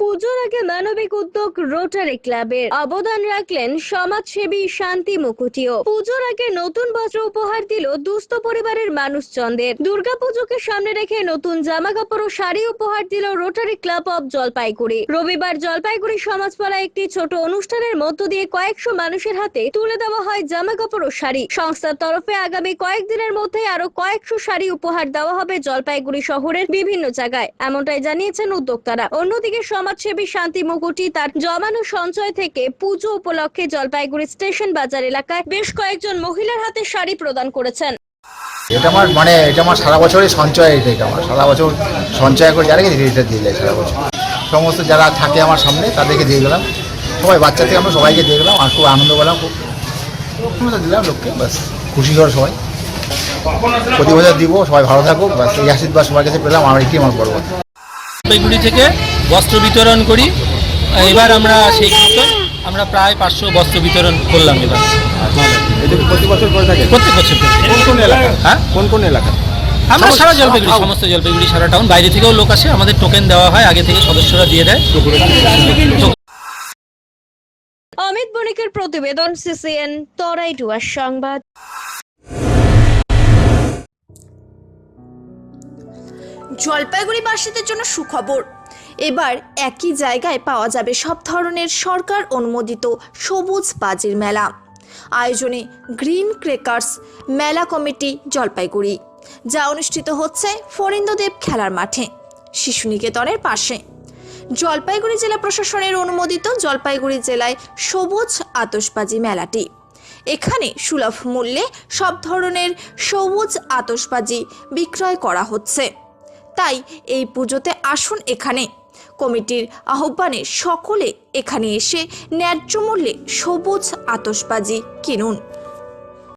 পুজোর আগে মানবিক উদ্যোগ রোটারি ক্লাবের অবদান রাখলেন সমাজসেবী শান্তি মুকুটিও। পুজোর আগে নতুন বস্ত্র উপহার দিল দুস্থ পরিবারের মানুষজনদের। দুর্গাপুজোকে সামনে রেখে নতুন জামা কাপড় ও শাড়ি উপহার দিল রোটারি ক্লাব অব জলপাইগুড়ি। রবিবার জলপাইগুড়ি সমাজপাড়ায় একটি ছোট অনুষ্ঠানের মধ্য দিয়ে কয়েকশো মানুষের হাতে তুলে দেওয়া হয় জামা কাপড় ও শাড়ি। সংস্থার তরফে আগামী কয়েকদিনের মধ্যে আরও কয়েকশো শাড়ি উপহার দেওয়া হবে জলপাইগুড়ি শহরের বিভিন্ন জায়গায়। এমনটাই জানিয়েছেন উদ্যোক্তারা। অন্যদিকে সমাজসেবী শান্তি মুকুটি তার জমানো সঞ্চয় থেকে পুজো উপলক্ষে জলপাইগুড়ি স্টেশন বাজার এলাকায় বেশ কয়েকজন মহিলার হাতে শাড়ি প্রদান করেছেন। এটা আমার মানে এটা আমার সারা বছরই সঞ্চয়, এটা আমার সারা বছর সঞ্চয় করে যারা এটা দিয়ে সারা বছর। সমস্ত যারা থাকে আমার সামনে তাদেরকে দিয়ে গেলাম সবাই বাচ্চা থেকে আমরা সবাইকে দিয়ে গেলাম আর খুব আনন্দ পেলাম, খুব দিলাম লোককে, ব্যাস, খুশি হওয়ার সবাই। প্রতি বছর দিব, সবাই ভালো থাকুক, ব্যাস, এই আশীর্বাদ সবার কাছে পেলাম আমার এটি আমার গর্ব। জলপাইগুড়ি থেকে বস্ত্র বিতরণ করি। এবার আমরা সেই মতো আমরা প্রায় পাঁচশো বস্ত্র বিতরণ করলাম এবার। প্রতি বছর করে থাকে? প্রত্যেক বছর কোন কোন এলাকা? হ্যাঁ? কোন কোন এলাকা? আমরা সারা জলপাইগুড়ি সমস্ত জলপাইগুড়ি সারা টাউন বাইরে থেকেও লোক আসে আমাদের টোকেন দেওয়া হয় আগে থেকে সদস্যরা দিয়ে দেয়। অমিত বণিকের প্রতিবেদন সিসিএন তরাই ডুয়ার সংবাদ। জলপাইগুড়িবাসীদের জন্য সুখবর। এবার একই জায়গায় পাওয়া যাবে সব ধরনের সরকার অনুমোদিত সবুজ বাজির মেলা। আয়োজনে গ্রিন ক্রেকার্স মেলা কমিটি জলপাইগুড়ি, যা অনুষ্ঠিত হচ্ছে ফরিন্দদেব খেলার মাঠে শিশু নিকেতনের পাশে। জলপাইগুড়ি জেলা প্রশাসনের অনুমোদিত জলপাইগুড়ি জেলায় সবুজ আতসবাজি মেলাটি। এখানে সুলভ মূল্যে সব ধরনের সবুজ আতসবাজি বিক্রয় করা হচ্ছে। তাই এই পুজোতে আসুন এখানে। কমিটির আহ্বানে সকলে এখানে এসে ন্যায্য মূল্যে সবুজ আতসবাজি কিনুন।